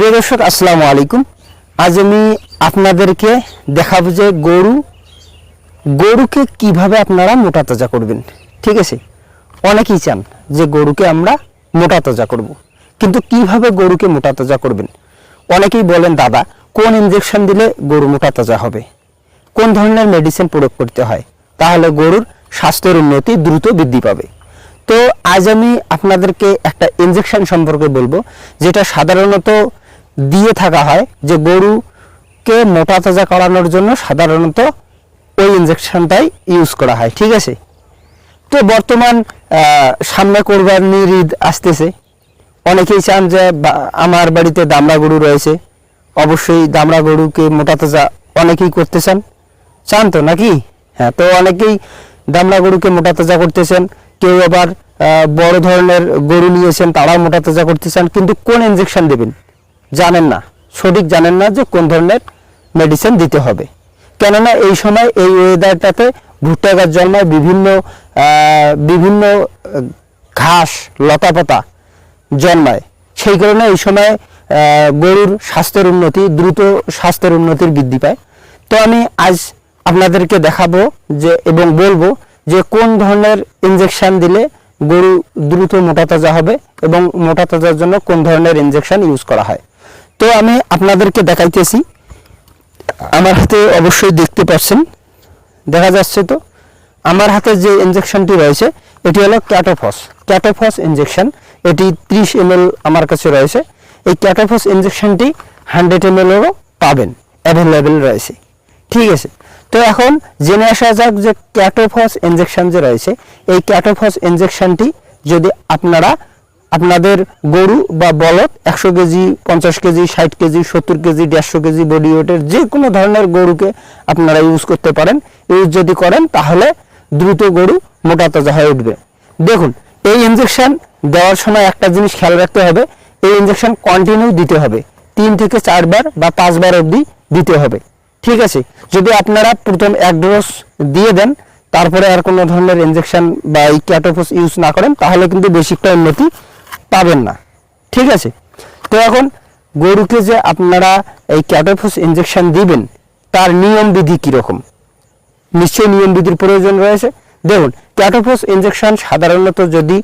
প্রিয় দর্শক, আসসালামু আলাইকুম। আজ আমি আপনাদেরকে দেখাবো যে গরু, গরুকে কীভাবে আপনারা মোটা তাজা করবেন। ঠিক আছে? অনেকেই চান যে গরুকে আমরা মোটা তাজা করব। কিন্তু কীভাবে গরুকে মোটা তাজা করবেন? অনেকেই বলেন, দাদা, কোন ইনজেকশন দিলে গরু মোটা তাজা হবে? কোন ধরনের মেডিসিন প্রয়োগ করতে হয়? তাহলে গরুর স্বাস্থ্যের উন্নতি দ্রুত বৃদ্ধি পাবে। তো আজ আমি আপনাদেরকে একটা ইনজেকশন সম্পর্কে বলব, যেটা সাধারণত দিয়ে থাকা হয় যে গরুকে মোটা তাজা করানোর জন্য সাধারণত ওই ইনজেকশনটাই ইউজ করা হয়, ঠিক আছে? তো বর্তমান সামনে কোরবানির ঈদ আসতেছে। অনেকেই চান যে আমার বাড়িতে দামড়া গরু রয়েছে। অবশ্যই দামড়া গরুকে মোটা তাজা অনেকেই করতে চান। চান তো নাকি? হ্যাঁ তো অনেকেই দামড়া গরুকে মোটা তাজা করতেছেন। কেউ আবার বড় ধরনের গরু নিয়েছেন, তারাও মোটা তাজা করতে চান। কিন্তু কোন ইনজেকশন দেবেন? জানেন না, সঠিক জানেন না যে কোন ধরনের মেডিসিন দিতে হবে। কেননা এই সময় এই ওয়েদারটাতে ভুট্টা গাছ জন্মায় বিভিন্ন বিভিন্ন ঘাস, লতাপাতা জন্মায়। সেই কারণে এই সময় গরুর স্বাস্থ্যের উন্নতি, দ্রুত স্বাস্থ্যের উন্নতির বৃদ্ধি পায়। তো আমি আজ আপনাদেরকে দেখাবো যে এবং বলব যে কোন ধরনের ইনজেকশন দিলে গরু দ্রুত মোটা তাজা হবে এবং মোটা তাজার জন্য কোন ধরনের ইনজেকশন ইউজ করা হয়। তো আমি আপনাদেরকে দেখাইতেছি। আমার হাতে অবশ্যই দেখতে পাচ্ছেন। দেখা যাচ্ছে তো, আমার হাতে যে ইনজেকশনটি রয়েছে, এটি হলো ক্যাটোফস ক্যাটোফস ইনজেকশন এটি ত্রিশ এম আমার কাছে রয়েছে। এই ক্যাটোফস ইনজেকশনটি হান্ড্রেড এম এরও পাবেন অ্যাভেলেবেল রয়েছে। ঠিক আছে, তো এখন জেনে আসা যাক যে ক্যাটোফস ইনজেকশন যে রয়েছে, এই ক্যাটোফস ইনজেকশনটি যদি আপনারা আপনাদের গরু বা বলদ একশো কেজি, পঞ্চাশ কেজি, ষাট কেজি, সত্তর কেজি, দেড়শো কেজি বডি ওয়েটের যে কোনো ধরনের গরুকে আপনারা ইউজ করতে পারেন। ইউজ যদি করেন, তাহলে দ্রুত গরু মোটা তাজা হয়ে উঠবে। দেখুন, এই ইঞ্জেকশন দেওয়ার সময় একটা জিনিস খেয়াল রাখতে হবে, এই ইঞ্জেকশন কন্টিনিউ দিতে হবে। তিন থেকে চারবার বা পাঁচবার অবধি দিতে হবে। ঠিক আছে? যদি আপনারা প্রথম এক ডোজ দিয়ে দেন, তারপরে আর কোনো ধরনের ইঞ্জেকশন বা এই ক্যাটোফোস ইউজ না করেন, তাহলে কিন্তু বেশিটা উন্নতি পাবেন না। ঠিক আছে? তো এখন গরুকে যে আপনারা এই ক্যাটোফোস ইনজেকশন দিবেন, তার নিয়ম বিধি কীরকম? নিশ্চয়ই নিয়ম বিধির প্রয়োজন রয়েছে। দেখুন ক্যাটোফোস ইনজেকশন সাধারণত যদি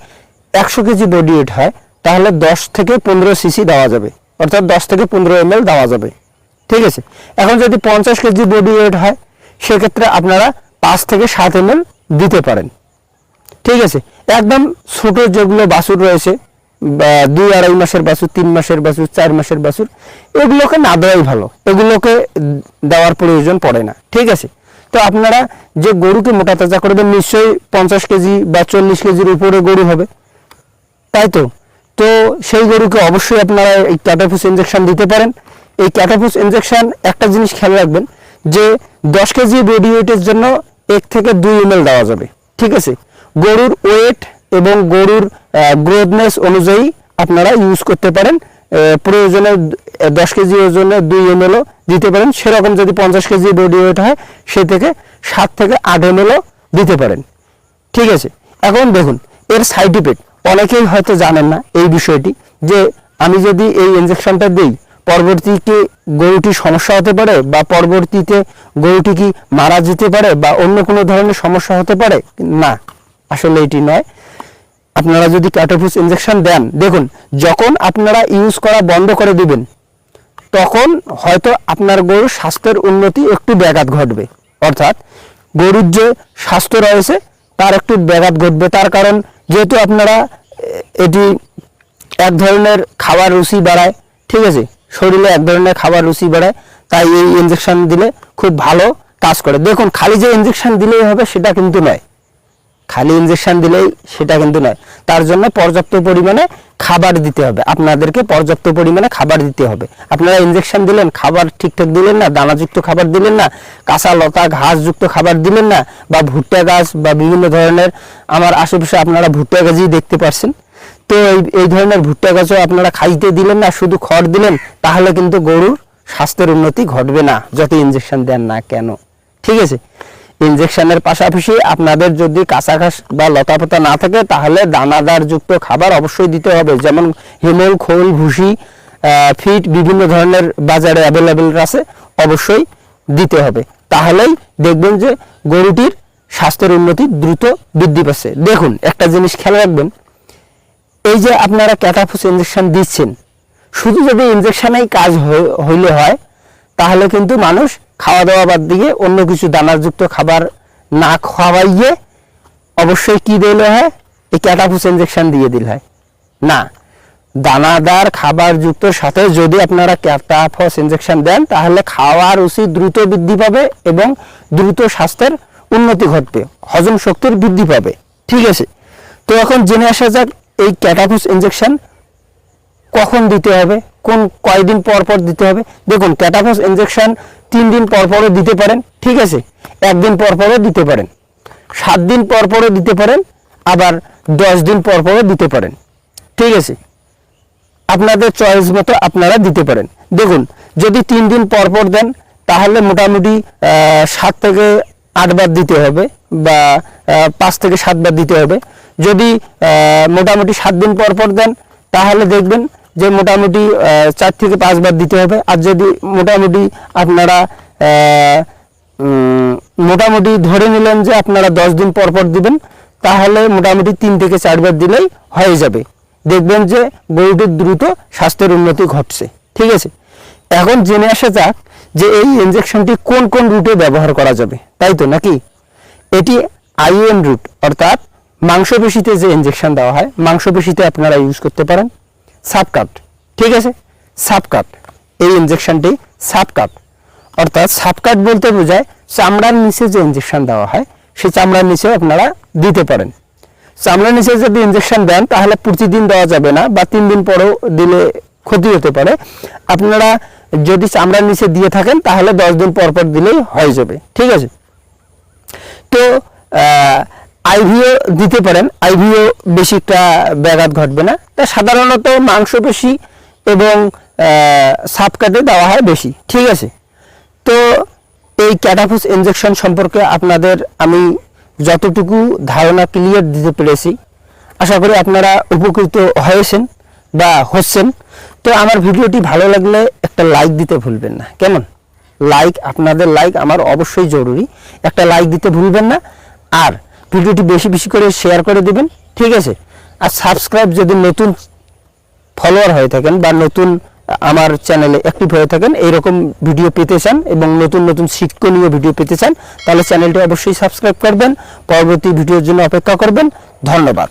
একশো কেজি বডি ওয়েট হয়, তাহলে দশ থেকে পনেরো সিসি দেওয়া যাবে। অর্থাৎ দশ থেকে পনেরো এম দেওয়া যাবে। ঠিক আছে? এখন যদি পঞ্চাশ কেজি বডি ওয়েট হয়, সেক্ষেত্রে আপনারা পাঁচ থেকে সাত এম দিতে পারেন। ঠিক আছে? একদম ছোটো যেগুলো বাছুর রয়েছে দুই আড়াই মাসের বাছুর, তিন মাসের বাছুর, চার মাসের বাছুর, এগুলোকে না দেওয়াই ভালো। এগুলোকে দেওয়ার প্রয়োজন পড়ে না। ঠিক আছে? তো আপনারা যে গরুকে মোটা তাজা করবেন, নিশ্চয়ই পঞ্চাশ কেজি বা চল্লিশ কেজির উপরে গরু হবে। তাই তো? তো সেই গরুকে অবশ্যই আপনারা এই ক্যাটাফুস ইনজেকশন দিতে পারেন। এই ক্যাটাফুস ইনজেকশন একটা জিনিস খেয়াল রাখবেন, যে দশ কেজি বডি ওয়েটের জন্য এক থেকে দুই এম দেওয়া যাবে। ঠিক আছে? গরুর ওয়েট এবং গরুর গ্রোথনেস অনুযায়ী আপনারা ইউজ করতে পারেন। প্রয়োজনে দশ কেজি ওজনে দুই এম দিতে পারেন। সেরকম যদি পঞ্চাশ কেজি বডি ওয়েট হয়, সে থেকে সাত থেকে আট এম দিতে পারেন। ঠিক আছে? এখন দেখুন, এর সাইড ইফেক্ট অনেকেই হয়তো জানেন না এই বিষয়টি, যে আমি যদি এই ইনজেকশনটা দিই, পরবর্তীতে গরুটি সমস্যা হতে পারে বা পরবর্তীতে গরুটি কি মারা যেতে পারে বা অন্য কোনো ধরনের সমস্যা হতে পারে? না, আসলে এটি নয়। আপনারা যদি ক্যাটোফুস ইনজেকশন দেন, দেখুন, যখন আপনারা ইউজ করা বন্ধ করে দিবেন, তখন হয়তো আপনার গরুর স্বাস্থ্যের উন্নতি একটু ব্যাঘাত ঘটবে। অর্থাৎ গরুর যে স্বাস্থ্য রয়েছে, তার একটু ব্যাঘাত ঘটবে। তার কারণ, যেহেতু আপনারা এটি এক ধরনের খাবার রুচি বাড়ায়, ঠিক আছে? শরীরে এক ধরনের খাবার রুচি বাড়ায়, তাই এই ইনজেকশন দিলে খুব ভালো কাজ করে। দেখুন, খালি যে ইনজেকশন দিলেই হবে, সেটা কিন্তু নয়। খালি ইনজেকশন দিলেই সেটা কিন্তু নয়। তার জন্য পর্যাপ্ত পরিমাণে খাবার দিতে হবে। আপনাদেরকে পর্যাপ্ত পরিমাণে খাবার দিতে হবে। আপনারা ইনজেকশন দিলেন, খাবার ঠিকঠাক দিলেন না, দানাযুক্ত খাবার দিলেন না, কাঁচা লতা, ঘাসযুক্ত খাবার দিলেন না, বা ভুট্টা গাছ, বা বিভিন্ন ধরনের আমার আশেপাশে আপনারা ভুট্টা গাছই দেখতে পাচ্ছেন তো এই এই ধরনের ভুট্টা গাছও আপনারা খাইতে দিলেন না, শুধু খড় দিলেন, তাহলে কিন্তু গরুর স্বাস্থ্যের উন্নতি ঘটবে না, যত ইনজেকশন দেন না কেন। ঠিক আছে? ইনজেকশনের পাশাপাশি আপনাদের যদি কাঁচা ঘাস বা লতাপাতা না থাকে, তাহলে দানাদার যুক্ত খাবার অবশ্যই দিতে হবে। যেমন হিমল, খোল, ভুসি ফিট বিভিন্ন ধরনের বাজারে অ্যাভেলেবেল আছে, অবশ্যই দিতে হবে। তাহলেই দেখবেন যে গরুটির স্বাস্থ্যের উন্নতি দ্রুত বৃদ্ধি পাচ্ছে। দেখুন, একটা জিনিস খেয়াল রাখবেন। এই যে আপনারা ক্যাটাফুস ইঞ্জেকশন দিচ্ছেন, শুধু যদি ইঞ্জেকশনেই কাজ হই- হইলে হয়, তাহলে কিন্তু মানুষ খাওয়া দাওয়া বাদ দিয়ে অন্য কিছু দানাযুক্ত খাবার না খাওয়াইয়ে অবশ্যই কি দিলে হয়? এই ক্যাটাফুস ইঞ্জেকশন দিয়ে দিলে হয়। না, দানাদার খাবার যুক্তর সাথে যদি আপনারা ক্যাটাফস ইঞ্জেকশন দেন, তাহলে খাওয়ার উচিত দ্রুত বৃদ্ধি পাবে এবং দ্রুত স্বাস্থ্যের উন্নতি ঘটবে, হজম শক্তির বৃদ্ধি পাবে। ঠিক আছে? তো এখন জেনে আসা যাক, এই ক্যাটাফুস ইঞ্জেকশন কখন দিতে হবে? কোন কয়দিন পর পর দিতে হবে? দেখুন ক্যাটাফস ইনজেকশন তিন দিন পর পরও দিতে পারেন, ঠিক আছে? একদিন পর পরও দিতে পারেন। সাত দিন পর পরও দিতে পারেন, আবার দশ দিন পর পরও দিতে পারেন, ঠিক আছে? আপনাদের চয়েস মতো আপনারা দিতে পারেন। দেখুন, যদি তিন দিন পর পর দেন, তাহলে মোটামুটি সাত থেকে আটবার দিতে হবে বা পাঁচ থেকে সাতবার দিতে হবে। যদি মোটামুটি সাত দিন পর পর দেন, তাহলে দেখবেন যে মোটামুটি চার থেকে পাঁচবার দিতে হবে। আর যদি মোটামুটি আপনারা মোটামুটি ধরে নিলেন যে আপনারা দশ দিন পর পর দিবেন, তাহলে মোটামুটি তিন থেকে চারবার দিলেই হয়ে যাবে। দেখবেন যে গরুটির দ্রুত স্বাস্থ্যের উন্নতি ঘটছে। ঠিক আছে? এখন জেনে আসা যাক যে এই ইনজেকশনটি কোন কোন রুটে ব্যবহার করা যাবে। তাই তো নাকি? এটি আইএন রুট অর্থাৎ মাংসপেশিতে যে ইঞ্জেকশন দেওয়া হয়, মাংসপেশিতে আপনারা ইউজ করতে পারেন। সাবকাট ঠিক আছে? সাবকাট এই ইনজেকশনটি সাবকাট অর্থাৎ সাবকাট বলতে বোঝায় চামড়ার নিচে যে ইনজেকশন দেওয়া হয় সেই চামড়ার নিচে আপনারা দিতে পারেন। চামড়ার নিচে যদি ইনজেকশন দেন, তাহলে প্রতিদিন দেওয়া যাবে না বা তিন দিন পরেও দিলে ক্ষতি হতে পারে। আপনারা যদি চামড়ার নিচে দিয়ে থাকেন, তাহলে দশ দিন পর পর দিলেই হয়ে যাবে, ঠিক আছে? তো আইভিও দিতে পারেন। আইভিও বেশি একটা ব্যাঘাত ঘটবে না। তা সাধারণত মাংসপেশি এবং সাপকাটে দেওয়া হয় বেশি। ঠিক আছে? তো এই ক্যাটাফুস ইনজেকশন সম্পর্কে আপনাদের আমি যতটুকু ধারণা ক্লিয়ার দিতে পেরেছি, আশা করি আপনারা উপকৃত হয়েছেন বা হচ্ছেন। তো আমার ভিডিওটি ভালো লাগলে একটা লাইক দিতে ভুলবেন না। কেমন? লাইক আপনাদের লাইক আমার অবশ্যই জরুরি। একটা লাইক দিতে ভুলবেন না। আর ভিডিওটি বেশি বেশি করে শেয়ার করে দেবেন, ঠিক আছে? আর সাবস্ক্রাইব যদি নতুন ফলোয়ার হয়ে থাকেন বা নতুন আমার চ্যানেলে অ্যাক্টিভ হয়ে থাকেন, এইরকম ভিডিও পেতে চান এবং নতুন নতুন শিক্ষণীয় ভিডিও পেতে চান, তাহলে চ্যানেলটি অবশ্যই সাবস্ক্রাইব করবেন। পরবর্তী ভিডিওর জন্য অপেক্ষা করবেন। ধন্যবাদ।